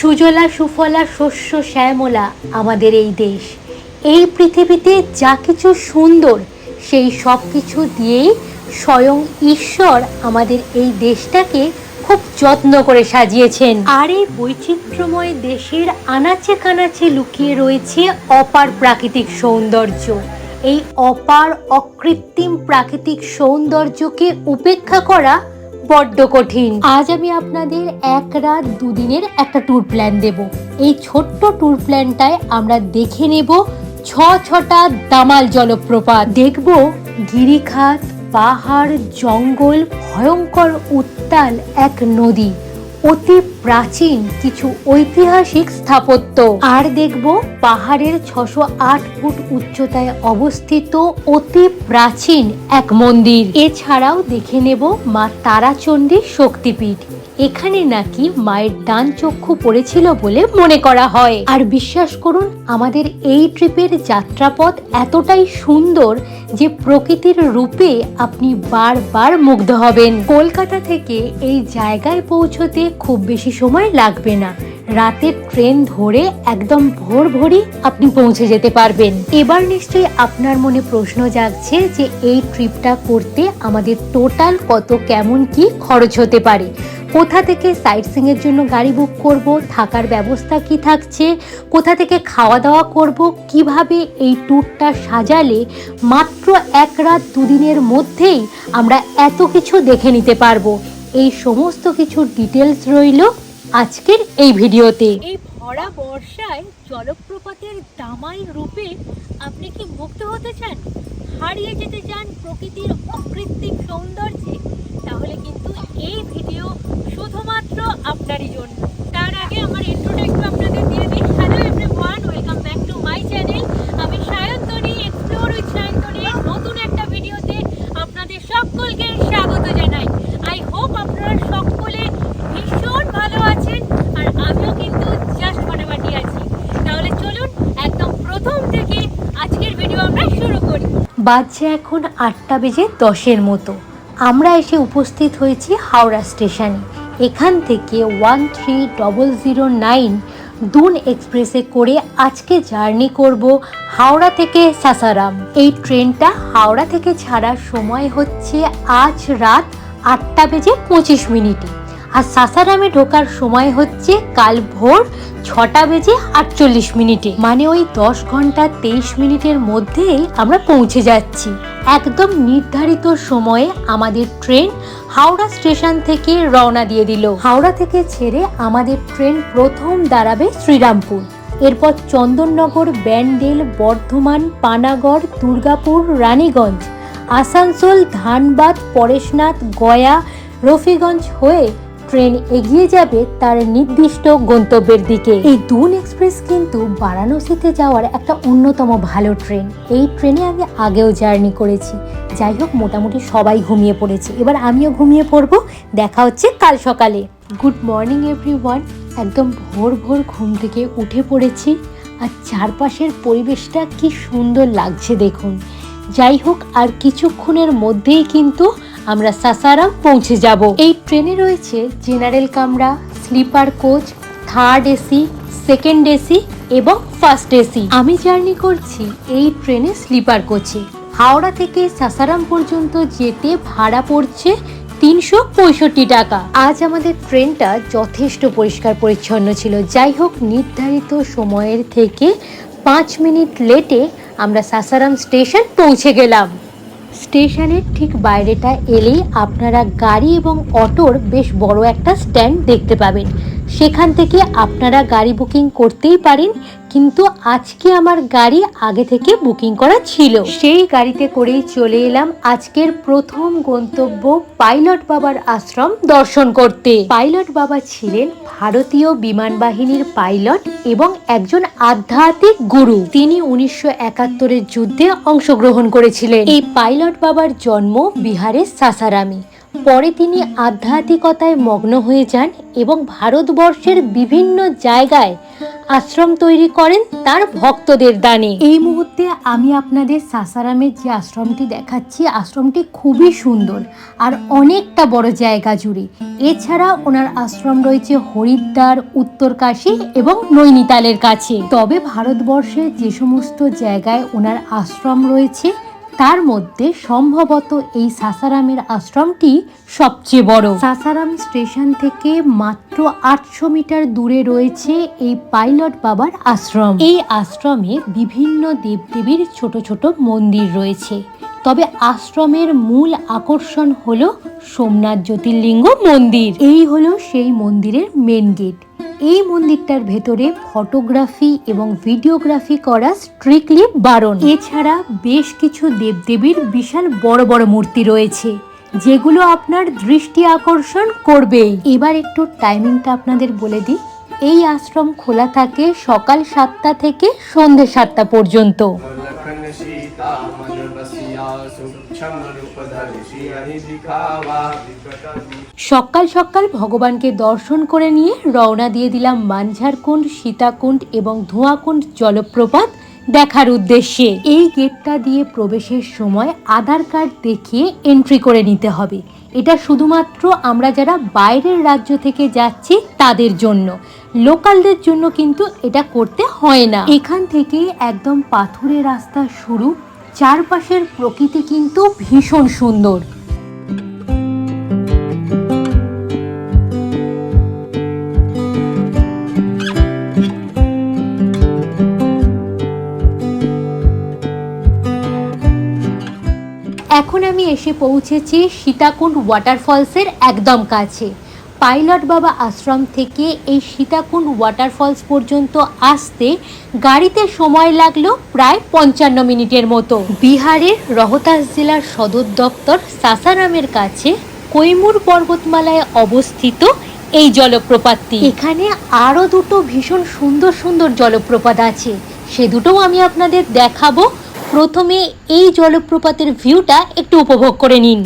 সুজলা, সুফলা, শস্য, শ্যামলা আমাদের এই দেশ। এই পৃথিবীতে যা কিছু সুন্দর, সেই সব কিছু দিয়েই স্বয়ং ঈশ্বর আমাদের এই দেশটাকে খুব যত্ন করে সাজিয়েছেন। আর এই বৈচিত্র্যময় দেশের আনাচে কানাচে লুকিয়ে রয়েছে অপার প্রাকৃতিক সৌন্দর্য। এই অপার অকৃত্রিম প্রাকৃতিক সৌন্দর্যকে উপেক্ষা করা বড্ড কঠিন। আজ আমি আপনাদের এক রাত, দুদিনের একটা ট্যুর প্ল্যান দেব। এই ছোট্ট ট্যুর প্ল্যানটায় আমরা দেখে নেব ছ ছটা দামাল জলপ্রপাত। দেখব গিরিখাত, পাহাড়, জঙ্গল, ভয়ঙ্কর উত্তাল এক নদী। অতি প্রাচীন কিছু ঐতিহাসিক স্থাপত্য। আর দেখব পাহাড়ের ছশো আট ফুট উচ্চতায় অবস্থিত অতি প্রাচীন এক মন্দির। এছাড়াও দেখে নেব মা তারাচণ্ডীর শক্তিপীঠ। এখানে নাকি মায়ের ডান চক্ষু পড়েছিল বলে মনে করা হয়। আর বিশ্বাস করুন, আমাদের এই ট্রিপের যাত্রাপথ এতটাই সুন্দর যে প্রকৃতির রূপে আপনি বারবার মুগ্ধ হবেন। কলকাতা থেকে এই জায়গায় পৌঁছতে খুব বেশি সময় লাগবে না। রাতের ট্রেন ধরে একদম ভোর ভোরই আপনি পৌঁছে যেতে পারবেন। এবার নিশ্চয়ই আপনার মনে প্রশ্ন জাগছে যে এই ট্রিপটা করতে আমাদের টোটাল কত কেমন কি খরচ হতে পারে? কোথা থেকে সাইট সিংয়ের জন্য গাড়ি বুক করব? থাকার ব্যবস্থা কি থাকছে? কোথা থেকে খাওয়া দাওয়া করব? কীভাবে এই ট্যুরটা সাজালে মাত্র এক রাত দুদিনের মধ্যেই আমরা এত কিছু দেখে নিতে পারব? এই সমস্ত কিছুর ডিটেলস রইল আজকের এই ভিডিওতে। এই ভরা বর্ষায় জলপ্রপাতের দামাল রূপে আপনি কি মুক্ত হতে চান? হারিয়ে যেতে চান প্রকৃতির অকৃত্রিম সৌন্দর্যে, তাহলে কিন্তু এই ভিডিও শুধুমাত্র আপনারই জন্য। তার আগে আমার ইন্ট্রোটা একটু আপনাদের দিয়ে দিই। Hello everyone welcome back to my channel আমি সায়ন্তনী এক্সপ্লোর উইথ সায়ন্তনীর নতুন একটা ভিডিওতে আপনাদের সকলকে স্বাগত জানাই আই হোপ আপনারা সকলে ভীষণ ভালো আছেন আর আমিও কিন্তু জাস্ট ফাটাফাটি আছি তাহলে চলুন একদম প্রথম থেকে আজকের ভিডিও আমরা শুরু করি বাজছে এখন আটটা বেজে দশের মতো। আমরা এসে উপস্থিত হয়েছি হাওড়া স্টেশনে। এখান থেকে one three double zero nine Doon এক্সপ্রেসে করে আজকে জার্নি করব হাওড়া থেকে সাসারাম। এই ট্রেনটা হাওড়া থেকে ছাড়ার সময় হচ্ছে আজ রাত আটটা বেজে পঁচিশ মিনিটে। আর সাসারামে ঢোকার সময় হচ্ছে কাল ভোর ছটা বেজে আটচল্লিশ মিনিটে। মানে ওই দশ ঘণ্টা তেইশ মিনিটের মধ্যেই আমরা পৌঁছে যাচ্ছি। একদম নির্ধারিত সময়ে আমাদের ট্রেন হাওড়া স্টেশন থেকে রওনা দিয়ে দিল। হাওড়া থেকে ছেড়ে আমাদের ট্রেন প্রথম দাঁড়াবে শ্রীরামপুর। এরপর চন্দননগর, ব্যান্ডেল, বর্ধমান, পানাগড়, দুর্গাপুর, রানীগঞ্জ, আসানসোল, ধানবাদ, পরেশনাথ, গয়া, রফিগঞ্জ হয়ে ট্রেন এগিয়ে যাবে তার নির্দিষ্ট গন্তব্যের দিকে। এই দুন এক্সপ্রেস কিন্তু বারাণসীতে যাওয়ার একটা অন্যতম ভালো ট্রেন। এই ট্রেনে আমি আগেও জার্নি করেছি। যাই হোক, মোটামুটি সবাই ঘুমিয়ে পড়েছে। এবার আমিও ঘুমিয়ে পড়ব। দেখা হচ্ছে কাল সকালে। গুড মর্নিং এভরিওয়ান একদম ভোর ভোর ঘুম থেকে উঠে পড়েছি। আর চারপাশের পরিবেশটা কি সুন্দর লাগছে দেখুন। যাই হোক আর কিছুক্ষণের মধ্যেই কিন্তু আমরা সাসারাম পৌঁছে যাব। এই ট্রেনে রয়েছে জেনারেল কামরা, sleeper coach, third AC, second AC এবং ফার্স্ট এসি। আমি জার্নি করছি এই ট্রেনে স্লিপার কোচে। হাওড়া থেকে সাসারাম পর্যন্ত যেতে ভাড়া পড়ছে তিনশো পঁয়ষট্টি টাকা। আজ আমাদের ট্রেনটা যথেষ্ট পরিষ্কার পরিচ্ছন্ন ছিল। যাই হোক নির্ধারিত সময়ের থেকে পাঁচ মিনিট লেটে আমরা সাসারাম স্টেশন পৌঁছে গেলাম। স্টেশনের ঠিক বাইরেটা এলেই আপনারা গাড়ি এবং অটোর বেশ বড় একটা স্ট্যান্ড দেখতে পাবেন। সেখান থেকে আপনারা গাড়ি বুকিং করতেই পারেন, কিন্তু আজকে আমার গাড়ি আগে থেকে বুকিং করা ছিল। সেই গাড়িতে করেই চলে এলাম আজকের প্রথম গন্তব্য পাইলট বাবার আশ্রম দর্শন করতে। পাইলট বাবা ছিলেন ভারতীয় বিমান বাহিনীর পাইলট এবং একজন আধ্যাত্মিক গুরু। তিনি উনিশশো একাত্তরের যুদ্ধে অংশগ্রহণ করেছিলেন। এই পাইলট বাবার জন্ম বিহারের সাসারামে। পরে তিনি আধ্যাত্মিকতায় মগ্ন হয়ে যান এবং ভারতবর্ষের বিভিন্ন জায়গায় আশ্রম তৈরি করেন তার ভক্তদের দানে। এই মুহূর্তে আমি আপনাদের সাসারামের যে আশ্রমটি দেখাচ্ছি, আশ্রমটি খুবই সুন্দর আর অনেকটা বড় জায়গা জুড়ে। এছাড়া ওনার আশ্রম রয়েছে হরিদ্বার, উত্তরকাশী এবং নৈনিতালের কাছে। তবে ভারতবর্ষে যে সমস্ত জায়গায় ওনার আশ্রম রয়েছে তার মধ্যে সম্ভবত এই সাসারামের আশ্রমটি সবচেয়ে বড়। সাসারাম স্টেশন থেকে মাত্র আটশো মিটার দূরে রয়েছে এই পাইলট বাবার আশ্রম। এই আশ্রমে বিভিন্ন দেবদেবীর ছোট ছোট মন্দির রয়েছে। তবে আশ্রমের মূল আকর্ষণ হলো সোমনাথ জ্যোতির্লিঙ্গ মন্দির। এই হলো সেই মন্দিরের মেন গেট এই মন্দিরটার ভেতরে ফটোগ্রাফি এবং ভিডিওগ্রাফি করা স্ট্রিক্টলি বারণ। এছাড়া বেশ কিছু দেবদেবীর বিশাল বড় বড় মূর্তি রয়েছে, যেগুলো আপনার দৃষ্টি আকর্ষণ করবেই। এবার একটু টাইমিংটা আপনাদের বলে দিই। এই আশ্রম খোলা থাকে সকাল সাতটা থেকে সন্ধে সাতটা পর্যন্ত। সকাল সকাল ভগবানকে দর্শন করে নিয়ে রওনা দিয়ে দিলাম মানঝারকুণ্ড সীতাকুণ্ড এবং ধোঁয়াকুণ্ড জলপ্রপাত দেখার উদ্দেশ্যে। এই গেটটা দিয়ে প্রবেশের সময় আধার কার্ড দেখিয়ে এন্ট্রি করে নিতে হবে। এটা শুধুমাত্র আমরা যারা বাইরের রাজ্য থেকে যাচ্ছি তাদের জন্য। লোকালদের জন্য কিন্তু এটা করতে হয় না। এখান থেকে একদম পাথুরে রাস্তা শুরু। চারপাশের প্রকৃতি কিন্তু ভীষণ সুন্দর। আমি এসে পৌঁছেছি সীতাকুণ্ড ওয়াটারফলসের একদম কাছে। পাইলট বাবা আশ্রম থেকে এই সীতাকুণ্ড ওয়াটারফলস পর্যন্ত আসতে গাড়িতে সময় লাগল প্রায় পঞ্চান্ন মিনিটের মতো। বিহারের রহতাস জেলার সদর দপ্তর সাসারামের কাছে কৈমুর পর্বতমালায় অবস্থিত এই জলপ্রপাতটি। এখানে আরও দুটো ভীষণ সুন্দর সুন্দর জলপ্রপাত আছে। সে দুটোও আমি আপনাদের দেখাবো। প্রথমে এই জলপ্রপাতের ভিউটা একটু উপভোগ করে নিন।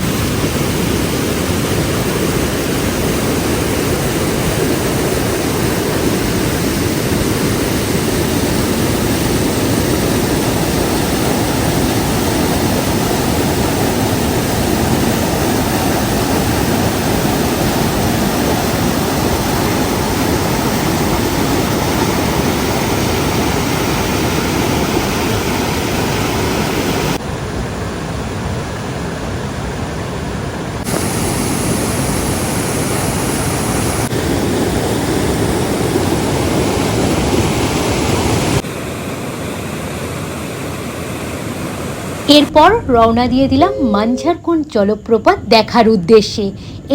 এরপর রওনা দিয়ে দিলাম মানঝারকুণ্ড জলপ্রপাত দেখার উদ্দেশ্যে।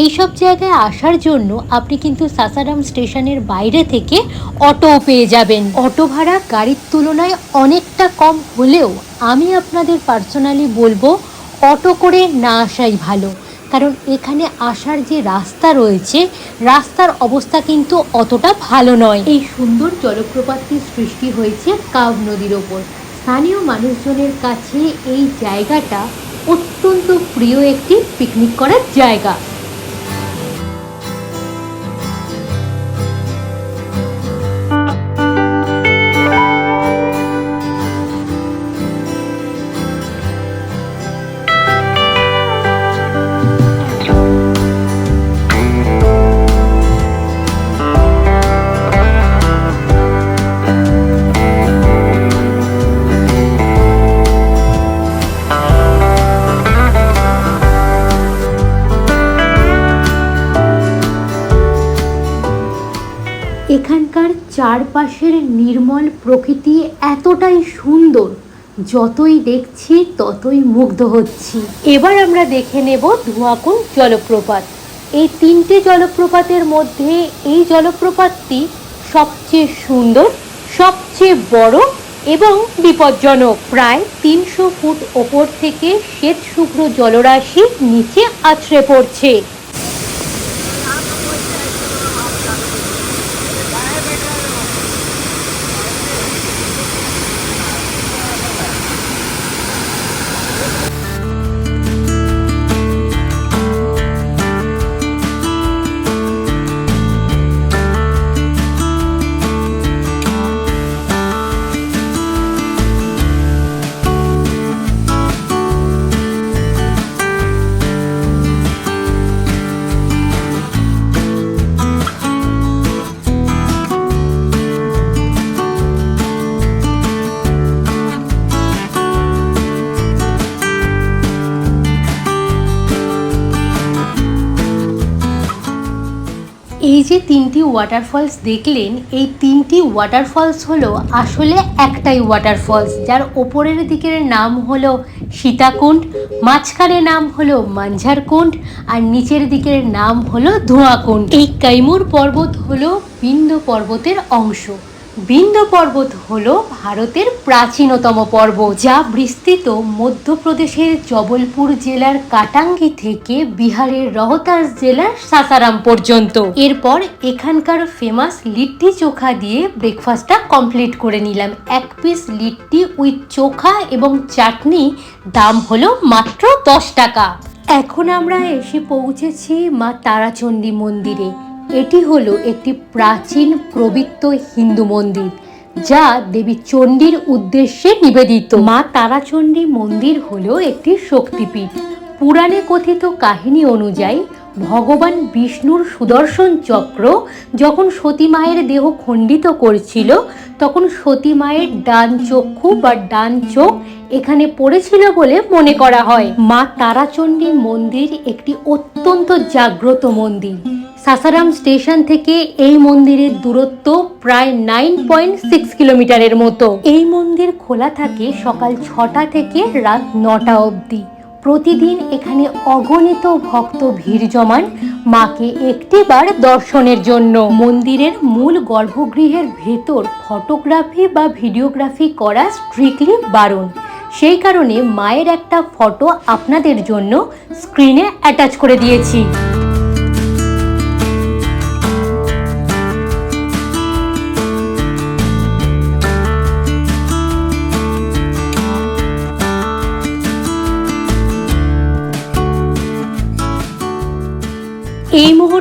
এই সব জায়গায় আসার জন্য আপনি কিন্তু সাসারাম স্টেশনের বাইরে থেকে অটোও পেয়ে যাবেন। অটো ভাড়া গাড়ির তুলনায় অনেকটা কম হলেও আমি আপনাদের পার্সোনালি বলব, অটো করে না আসাই ভালো। কারণ এখানে আসার যে রাস্তা রয়েছে, রাস্তার অবস্থা কিন্তু অতটা ভালো নয়। এই সুন্দর জলপ্রপাতটির সৃষ্টি হয়েছে কাব নদীর ওপর। স্থানীয় মানুষজনের কাছে এই জায়গাটা অত্যন্ত প্রিয় একটি পিকনিক করার জায়গা। এখানকার চারপাশের নির্মল প্রকৃতি এতটাই সুন্দর, যতই দেখছি ততই মুগ্ধ হচ্ছি। এবার আমরা দেখে নেব ধোঁয়াকুণ্ড জলপ্রপাত। এই তিনটে জলপ্রপাতের মধ্যে এই জলপ্রপাতটি সবচেয়ে সুন্দর, সবচেয়ে বড় এবং বিপজ্জনক। প্রায় তিনশো ফুট ওপর থেকে শ্বেত শুভ্র জলরাশি নিচে আছড়ে পড়ছে। তিনটি ওয়াটারফলস দেখলেন, এই তিনটি ওয়াটারফলস হলো আসলে একটাই ওয়াটারফলস যার ওপরের দিকের নাম হলো সীতাকুণ্ড, মাঝখানে নাম হলো মাঞ্ঝারকুণ্ড, আর নিচের দিকের নাম হলো ধোঁয়াকুণ্ড। এই কাইমুর পর্বত হলো বিন্দু পর্বতের অংশ। বিন্ধ্য পর্বত হল ভারতের প্রাচীনতম পর্ব যা বিস্তৃত মধ্যপ্রদেশের জবলপুর জেলার কাটাঙ্গি থেকে বিহারের রহতাস জেলার সাসারাম পর্যন্ত। এরপর এখানকার ফেমাস লিট্টি চোখা দিয়ে ব্রেকফাস্টটা কমপ্লিট করে নিলাম। এক পিস লিট্টি উইথ চোখা এবং চাটনি, দাম হলো মাত্র দশ টাকা। এখন আমরা এসে পৌঁছেছি মা তারাচণ্ডী মন্দিরে। এটি হলো একটি প্রাচীন প্রবৃত্ত হিন্দু মন্দির, যা দেবী চণ্ডীর উদ্দেশ্যে নিবেদিত। মা তারাচণ্ডী মন্দির হলো একটি শক্তিপীঠ। পুরাণে কথিত কাহিনী অনুযায়ী ভগবান বিষ্ণুর সুদর্শন চক্র যখন সতী মায়ের দেহ খণ্ডিত করছিল, তখন সতী মায়ের ডান চক্ষু বা ডান চোখ এখানে পড়েছিল বলে মনে করা হয়। মা তারাচণ্ডী মন্দির একটি অত্যন্ত জাগ্রত মন্দির। সাসারাম স্টেশন থেকে এই মন্দিরের দূরত্ব প্রায় নাইন পয়েন্ট সিক্স কিলোমিটারের মতো। এই মন্দির খোলা থাকে সকাল ছটা থেকে রাত নটা অবধি। প্রতিদিন এখানে অগণিত ভক্ত ভিড় জমান মাকে একটিবার দর্শনের জন্য। মন্দিরের মূল গর্ভগৃহের ভেতর ফটোগ্রাফি বা ভিডিওগ্রাফি করা স্ট্রিক্টলি বারণ। সেই কারণে মায়ের একটা ফটো আপনাদের জন্য স্ক্রিনে অ্যাটাচ করে দিয়েছি।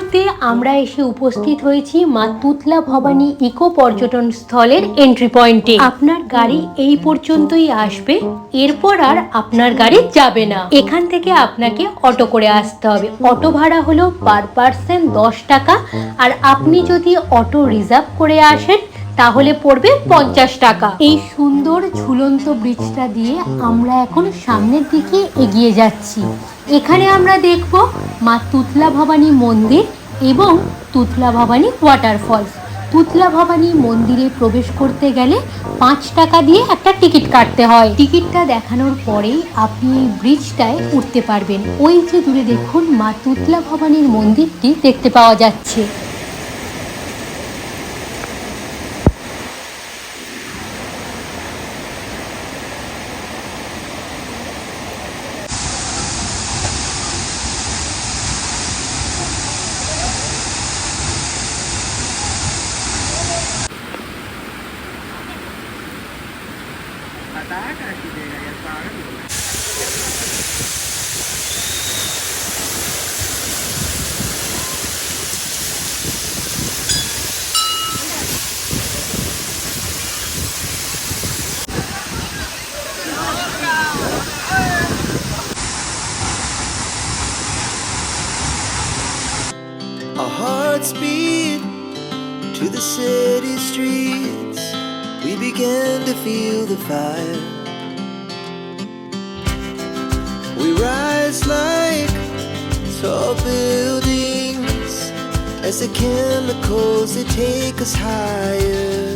মুহূর্তে আমরা এসে উপস্থিত হয়েছি মা তুতলা ভবানী ইকো পর্যটন স্থলের এন্ট্রি পয়েন্টে আপনার গাড়ি এই পর্যন্তই আসবে, এরপর আর আপনার গাড়ি যাবে না। এখান থেকে আপনাকে অটো করে আসতে হবে। অটো ভাড়া হলো পার পার্সেন্ট দশ টাকা। আর আপনি যদি অটো রিজার্ভ করে আসেন তাহলে পড়বে পঞ্চাশ টাকা। এই সুন্দর ঝুলন্ত ব্রিজটা দিয়ে আমরা এখন সামনের দিকে এগিয়ে যাচ্ছি। এখানে আমরা দেখব মা তুতলা ভবানী মন্দির এবং তুতলা ভবানী ওয়াটারফলস তুতলা ভবানী মন্দিরে প্রবেশ করতে গেলে পাঁচ টাকা দিয়ে একটা টিকিট কাটতে হয়। টিকিটটা দেখানোর পরেই আপনি এই ব্রিজটায় উঠতে পারবেন। ওই যে দূরে দেখুন মা তুতলা ভবানীর মন্দিরটি দেখতে পাওয়া যাচ্ছে Our hearts beat to the city streets. We began to feel the fire. We rise like tall buildings as the chemicals they take us higher.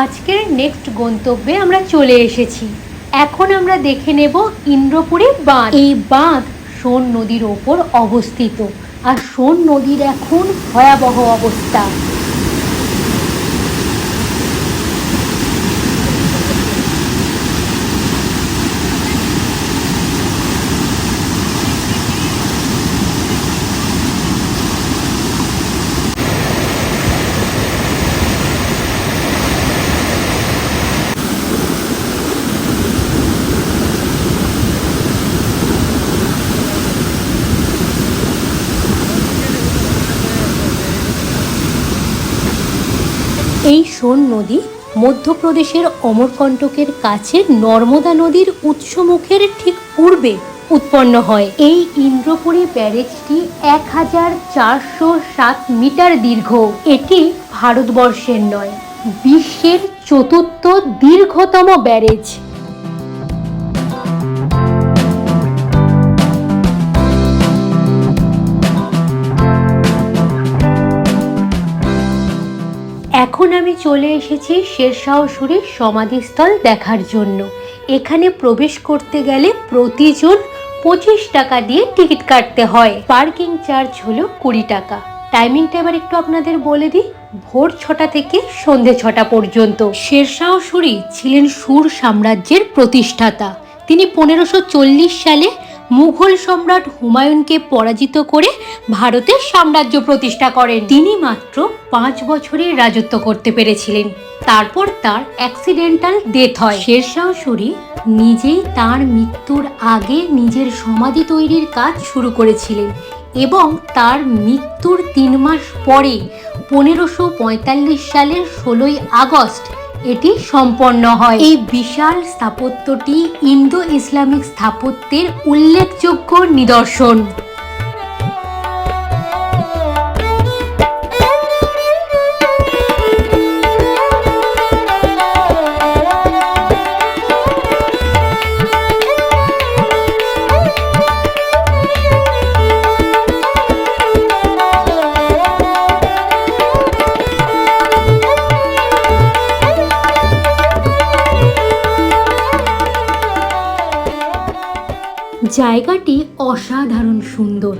আজকের নেক্সট গন্তব্যে আমরা চলে এসেছি এখন আমরা দেখে নেব ইন্দ্রপুরী বাঁধ এই বাঁধ সোন নদীর ওপর অবস্থিত আর সোন নদীর এখন ভয়াবহ অবস্থা এই সোন নদী, মধ্যপ্রদেশের অমরকণ্টকের কাছে নর্মদা নদীর উৎসমুখের ঠিক পূর্বে উৎপন্ন হয়। এই ইন্দ্রপুরী ব্যারেজটি এক হাজার চারশো সাত মিটার দীর্ঘ। এটি ভারতবর্ষের নয়, বিশ্বের চতুর্থ দীর্ঘতম ব্যারেজ। আমি চলে এসেছি শেরশাহ সুরির সমাধিস্থল দেখার জন্য। এখানে প্রবেশ করতে গেলে প্রতিজন পঁচিশ টাকা দিয়ে টিকিট কাটতে হয়। পার্কিং চার্জ হলো কুড়ি টাকা। টাইমিংটা এবার একটু আপনাদের বলে দিই। ভোর ছটা থেকে সন্ধে ছটা পর্যন্ত। শেরশাহ সুরি ছিলেন সুর সাম্রাজ্যের প্রতিষ্ঠাতা। তিনি পনেরোশো সালে মুঘল সম্রাট হুমায়ুনকে পরাজিত করে ভারতের সাম্রাজ্য প্রতিষ্ঠা করেন। তিনি মাত্র পাঁচ বছরের রাজত্ব করতে পেরেছিলেন। তারপর তার অ্যাক্সিডেন্টাল ডেথ হয়। শেরশাহ সুরি নিজেই তার মৃত্যুর আগে নিজের সমাধি তৈরির কাজ শুরু করেছিলেন এবং তার মৃত্যুর তিন মাস পরে পনেরোশো সালের ষোলোই আগস্ট এটি সম্পন্ন হয়। এই বিশাল স্থাপত্যটি ইন্দো ইসলামিক স্থাপত্যের উল্লেখযোগ্য নিদর্শন। জায়গাটি অসাধারণ সুন্দর।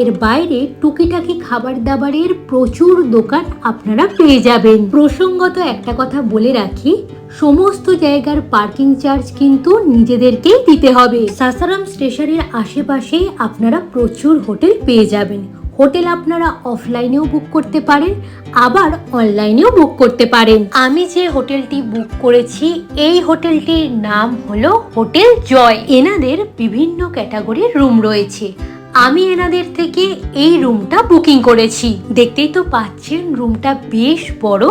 এর বাইরে টুকিটাকি খাবার দাবারের প্রচুর দোকান আপনারা পেয়ে যাবেন। প্রসঙ্গত একটা কথা বলে রাখি, সমস্ত জায়গার পার্কিং চার্জ কিন্তু নিজেদেরকেই দিতে হবে। সাসারাম স্টেশনের আশেপাশে আপনারা প্রচুর হোটেল পেয়ে যাবেন। হোটেল আপনারা অফলাইনেও বুক করতে পারেন, আবার অনলাইনেও বুক করতে পারেন। আমি যে হোটেলটি বুক করেছি, এই হোটেলটির নাম হলো হোটেল জয়। এনাদের বিভিন্ন ক্যাটাগরির রুম রয়েছে। আমি এনাদের থেকে এই রুমটা বুকিং করেছি। দেখতেই তো পাচ্ছেন, রুমটা বেশ বড়।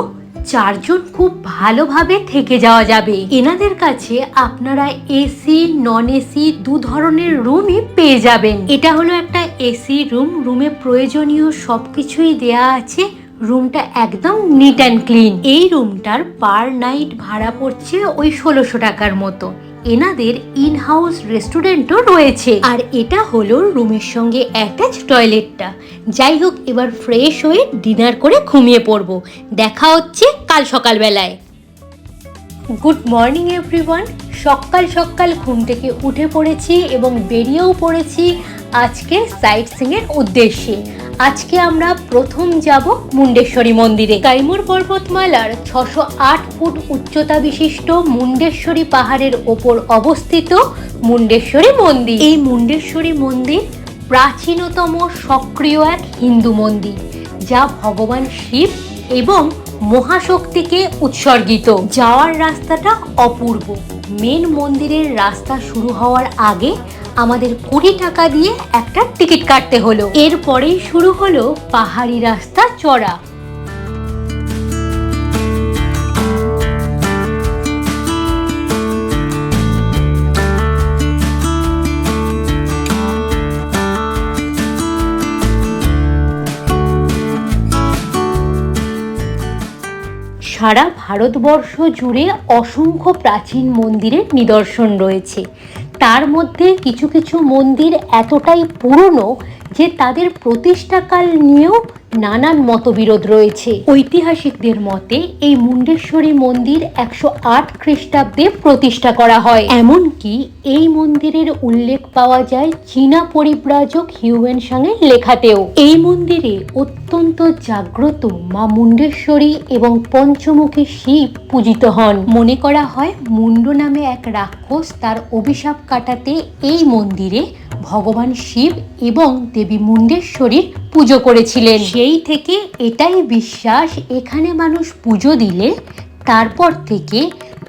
চারজন খুব ভালোভাবে থেকে যাওয়া যাবে। এনাদের কাছে আপনারা এসি নন এসি দু ধরনের রুমই পেয়ে যাবেন। এটা হলো একটা এসি রুম রুমে প্রয়োজনীয় সবকিছুই দেয়া আছে। রুমটা একদম নিট অ্যান্ড ক্লিন এই রুমটার পার নাইট ভাড়া পড়ছে ওই ষোলোশো টাকার মতো। এনাদের ইন হাউস রেস্টুরেন্টও রয়েছে। আর এটা হলো রুমের সঙ্গে অ্যাটাচ টয়লেটটা যাই হোক এবার ফ্রেশ হয়ে ডিনার করে ঘুমিয়ে পড়ব। দেখা হচ্ছে কাল সকালবেলায়। গুড মর্নিং এভরিওয়ান সকাল সকাল ঘুম থেকে উঠে পড়েছি এবং বেরিয়েও পড়েছি আজকে সাইট সিংয়ের উদ্দেশ্যে। আজকে আমরা প্রথম যাব মুন্ডেশ্বরী মন্দিরে। কাইমুর পর্বতমালার ছশো আট ফুট উচ্চতা বিশিষ্ট মুন্ডেশ্বরী পাহাড়ের ওপর অবস্থিত মুন্ডেশ্বরী মন্দির। এই মুন্ডেশ্বরী মন্দির প্রাচীনতম সক্রিয় এক হিন্দু মন্দির, যা ভগবান শিব এবং মহাশক্তিকে উৎসর্গিত। যাওয়ার রাস্তাটা অপূর্ব। মেন মন্দিরের রাস্তা শুরু হওয়ার আগে আমাদের কুড়ি টাকা দিয়ে একটা টিকিট কাটতে হলো। এরপরেই শুরু হলো পাহাড়ি রাস্তা চড়া। সারা ভারতবর্ষ জুড়ে অসংখ্য প্রাচীন মন্দিরের নিদর্শন রয়েছে। তার মধ্যে কিছু কিছু মন্দির এতটাই পুরনো তাদের প্রতিষ্ঠাকাল নিয়েও নানান মতবিরোধ রয়েছে। ঐতিহাসিকদের মতে, এই মুন্ডেশ্বরী মন্দির একশো আট খ্রিস্টাব্দে প্রতিষ্ঠা করা হয়। এমনকি এই মন্দিরের উল্লেখ পাওয়া যায় চীনা পরিব্রাজক হিউয়েন সাংয়ের লেখাতেও। এই মন্দিরে অত্যন্ত জাগ্রত মা মুন্ডেশ্বরী এবং পঞ্চমুখী শিব পূজিত হন। মনে করা হয় মুন্ড নামে এক রাক্ষস তার অভিশাপ কাটাতে এই মন্দিরে ভগবান শিব এবং দেবী মুন্ডেশ্বরীর পুজো করেছিলেন। সেই থেকে এটাই বিশ্বাস এখানে মানুষ পুজো দিলে তারপর থেকে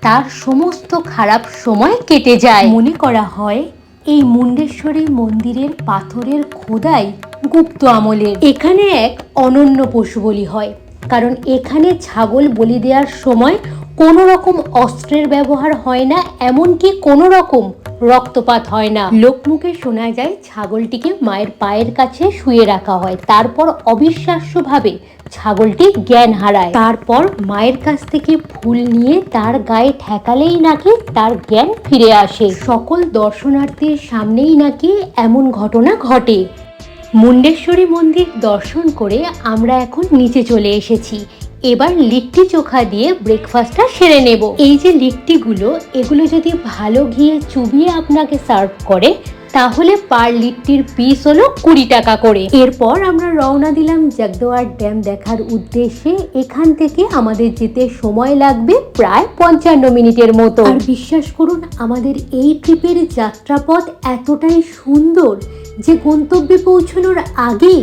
তার সমস্ত খারাপ সময় কেটে যায়। মনে করা হয় এই মুন্ডেশ্বরী মন্দিরের পাথরের খোদাই গুপ্ত আমলের। এখানে এক অনন্য পশু বলি হয় কারণ এখানে ছাগল বলি দেওয়ার সময় কোনো রকম অস্ত্রের ব্যবহার হয় না এমনকি কোনো রকম রক্তপাত হয় না। লোকমুখে শোনা যায়, ছাগলটিকে মায়ের পায়ের কাছে শুয়ে রাখা হয়। তারপর অবিশ্বাস্যভাবে ছাগলটি জ্ঞান হারায়। তারপর মায়ের কাছ থেকে ফুল নিয়ে তার গায়ে ঠেকালেই নাকি তার জ্ঞান ফিরে আসে। সকল দর্শনার্থীর সামনেই নাকি এমন ঘটনা ঘটে। মুন্ডেশ্বরী মন্দির দর্শন করে আমরা এখন নিচে চলে এসেছি। এবার লিট্টি চোখা দিয়ে ব্রেকফাস্টটা সেরে নেব। এই যে লিট্টিগুলো, এগুলো যদি ভালো ঘিয়ে চুবিয়ে আপনাকে সার্ভ করে, তাহলে পার লিট্টির পিস হলো কুড়ি টাকা করে। এরপর আমরা রওনা দিলাম জগদোয়ার ড্যাম দেখার উদ্দেশ্যে। এখান থেকে আমাদের যেতে সময় লাগবে প্রায় পঞ্চান্ন মিনিটের মতো। আর বিশ্বাস করুন, আমাদের এই ট্রিপের যাত্রাপথ এতটাই সুন্দর যে গন্তব্যে পৌঁছানোর আগেই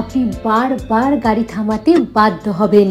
আপনি বারবার গাড়ি থামাতে বাধ্য হবেন।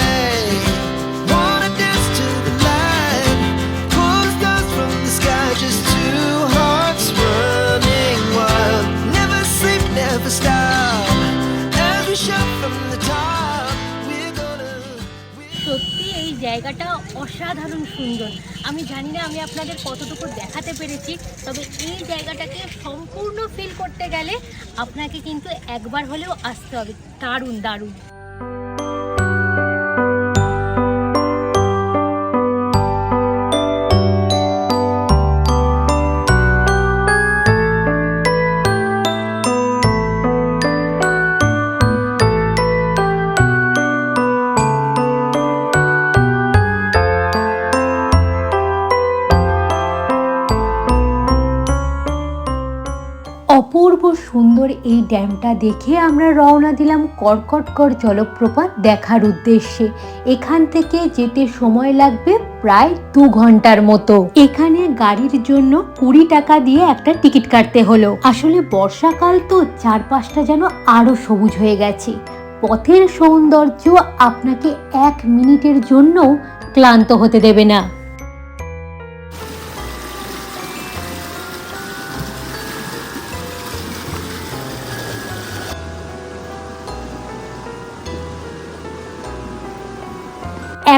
জায়গাটা অসাধারণ সুন্দর। আমি জানি না আমি আপনাদের কতটুকু দেখাতে পেরেছি, তবে এই জায়গাটাকে সম্পূর্ণ ফিল করতে গেলে আপনাকে কিন্তু একবার হলেও আসতে হবে। দারুণ দারুণ। সুন্দর এই ড্যামটা দেখে আমরা রওনা দিলাম কর্কটকর জলপ্রপাত দেখার উদ্দেশ্যে। এখান থেকে যেতে সময় লাগবে প্রায় দু ঘণ্টার মতো। এখানে গাড়ির জন্য কুড়ি টাকা দিয়ে একটা টিকিট কাটতে হলো। আসলে বর্ষাকাল তো চারপাশটা যেন আরও সবুজ হয়ে গেছে। পথের সৌন্দর্য আপনাকে এক মিনিটের জন্যও ক্লান্ত হতে দেবে না।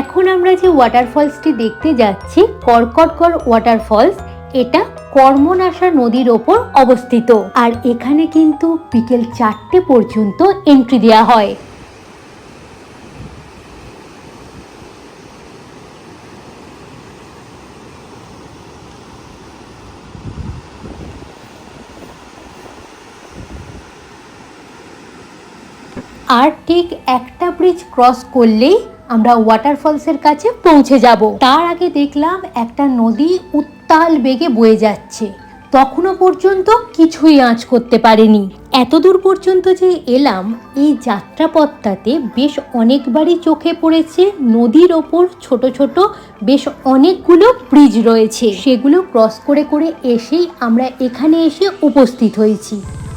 এখন আমরা যে ওয়াটারফলসটি দেখতে যাচ্ছি কর্কটকর ওয়াটারফলস এটা কর্মনাশা নদীর ওপর অবস্থিত। আর এখানে কিন্তু বিকেল চারটে পর্যন্ত এন্ট্রি দেওয়া হয়। আর ঠিক একটা ব্রিজ ক্রস করলেই আমরা ওয়াটারফলসের কাছে পৌঁছে যাব। তার আগে দেখলাম একটা নদী উত্তাল বেগে বয়ে যাচ্ছে। তখনও পর্যন্ত কিছুই আঁচ করতে পারেনি। এতদূর পর্যন্ত যে এলাম, এই যাত্রাপথটাতে বেশ অনেকবারই চোখে পড়েছে নদীর ওপর ছোট ছোট বেশ অনেকগুলো ব্রিজ রয়েছে। সেগুলো ক্রস করে করে এসেই আমরা এখানে এসে উপস্থিত হয়েছি।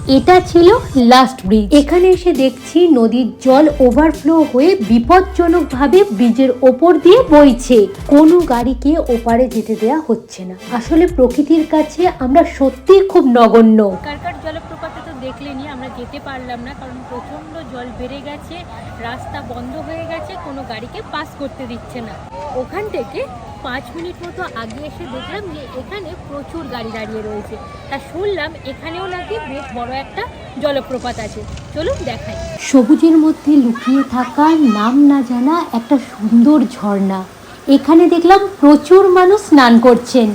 এটা ছিল লাস্ট ব্রিজ এখানে এসে দেখছি নদীর জল ওভারফ্লো হয়ে বিপজ্জনকভাবে ব্রিজের ওপর দিয়ে বইছে। কোনো গাড়িকে ওপারে যেতে দেয়া হচ্ছে না। আসলে প্রকৃতির কাছে আমরা সত্যিই খুব নগণ্য। জলপ্রপাতে দেখলেনি আমরা যেতে পারলাম না, কারণ প্রচণ্ড জল বেড়ে গেছে, রাস্তা বন্ধ হয়ে গেছে, কোনো গাড়িকে পাস করতে দিচ্ছে না। ওখান থেকে পাঁচ মিনিট মতো আগে এসে দেখলাম যে এখানে প্রচুর গাড়ি দাঁড়িয়ে রয়েছে। তা শুনলাম এখানেও নাকি বেশ বড় একটা জলপ্রপাত আছে। চলুন দেখাই। সবুজের মধ্যে লুকিয়ে থাকা নাম না জানা একটা সুন্দর ঝর্ণা। এখানে দেখলাম প্রচুর মানুষ স্নান করছেন।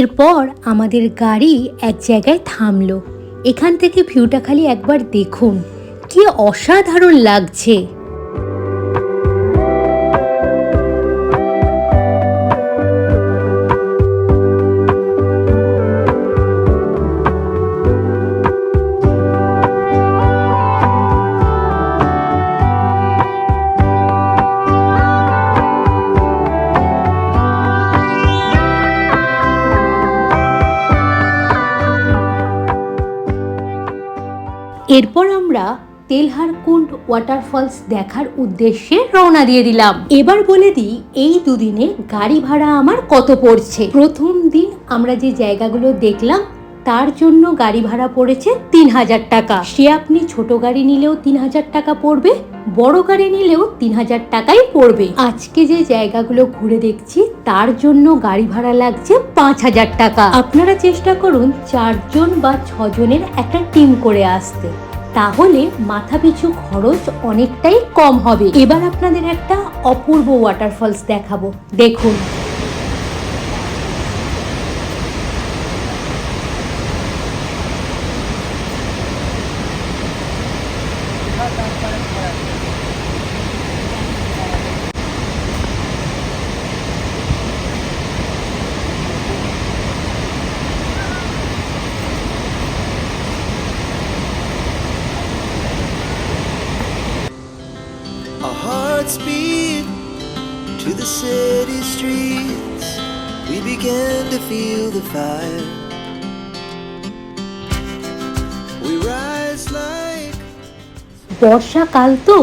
এরপর আমাদের গাড়ি এক জায়গায় থামলো। এখান থেকে ভিউটা খালি একবার দেখুন। কি অসাধারণ লাগছে! এরপর আমরা তেলহার তেলহারকুন্ড ওয়াটারফলস দেখার উদ্দেশ্যে রওনা দিয়ে দিলাম। এবার বলে দিই, এই দুদিনে গাড়ি ভাড়া আমার কত পড়ছে? প্রথম দিন আমরা যে জায়গাগুলো দেখলাম, তার জন্য গাড়ি ভাড়া পড়েছে তিন হাজার টাকা। সে আপনি ছোট গাড়ি নিলেও তিন হাজার টাকা পড়বে, বড় গাড়ি নিলেও তিন হাজার টাকাই পড়বে। আজকে যে জায়গাগুলো ঘুরে দেখছি, তার জন্য গাড়ি ভাড়া লাগছে পাঁচ হাজার টাকা। আপনারা চেষ্টা করুন চারজন বা ছজনের একটা টিম করে আসতে। তাহলে মাথাপিছু খরচ অনেকটাই কম হবে। এবার আপনাদের একটা অপূর্ব ওয়াটারফলস দেখাবো। দেখুন। বর্ষাকাল তো,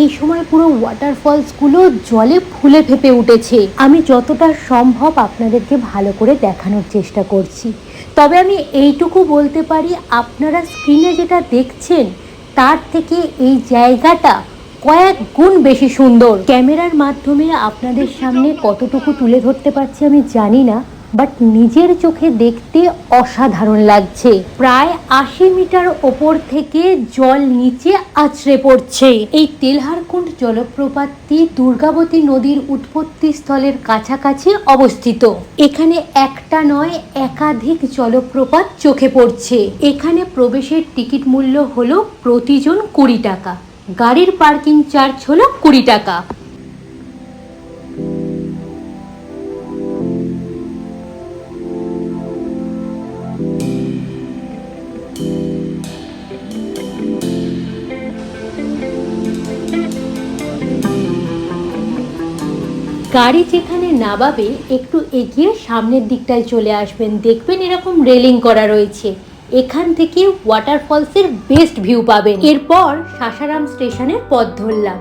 এই সময় পুরো ওয়াটারফলসগুলো জলে ফুলে ফেপে উঠেছে। আমি যতটা সম্ভব আপনাদেরকে ভালো করে দেখানোর চেষ্টা করছি। তবে আমি এইটুকু বলতে পারি, আপনারা স্ক্রিনে যেটা দেখছেন, তার থেকে এই জায়গাটা কয়েক গুণ বেশি সুন্দর। ক্যামেরার মাধ্যমে আপনাদের সামনে কতটুকু তুলে ধরতে পারছি আমি জানি না বাট নিজের চোখে দেখতে অসাধারণ লাগছে। প্রায় আশি মিটার ওপর থেকে জল নিচে আছড়ে পড়ছে। এই তেলহারকুণ্ড জলপ্রপাতটি দুর্গাবতী নদীর উৎপত্তি স্থলের কাছাকাছি অবস্থিত। এখানে একটা নয়, একাধিক জলপ্রপাত চোখে পড়ছে। এখানে প্রবেশের টিকিট মূল্য হলো প্রতিজন কুড়ি টাকা। গাড়ির পার্কিং চার্জ হলো কুড়ি টাকা। গাড়ি যেখানে নামাবে, একটু এগিয়ে সামনের দিকটায় চলে আসবেন। দেখবেন এরকম রেলিং করা রয়েছে। এখান থেকে ওয়াটারফলসের বেস্ট ভিউ পাবেন। এরপর সাসারাম স্টেশনের পথ ধরলাম।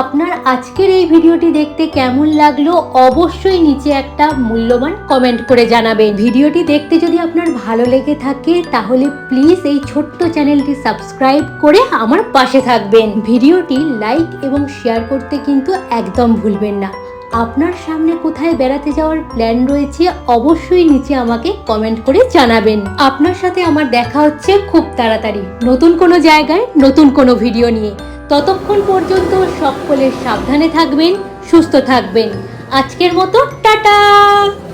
আপনার আজকের এই ভিডিওটি দেখতে কেমন লাগল অবশ্যই নিচে একটা মূল্যবান কমেন্ট করে জানাবেন। ভিডিওটি দেখতে যদি আপনার ভালো লেগে থাকে, তাহলে প্লিজ এই ছোট্ট চ্যানেলটি সাবস্ক্রাইব করে আমার পাশে থাকবেন। ভিডিওটি লাইক এবং শেয়ার করতে কিন্তু একদম ভুলবেন না। আপনার সামনে কোথায় বেড়াতে যাওয়ার প্ল্যান রয়েছে, অবশ্যই নিচে আমাকে কমেন্ট করে জানাবেন। আপনার সাথে আমার দেখা হচ্ছে খুব তাড়াতাড়ি। নতুন কোনো জায়গায়, নতুন কোনো ভিডিও নিয়ে। ততক্ষণ পর্যন্ত সকলে সাবধানে থাকবেন, সুস্থ থাকবেন। আজকের মতো, টাটা!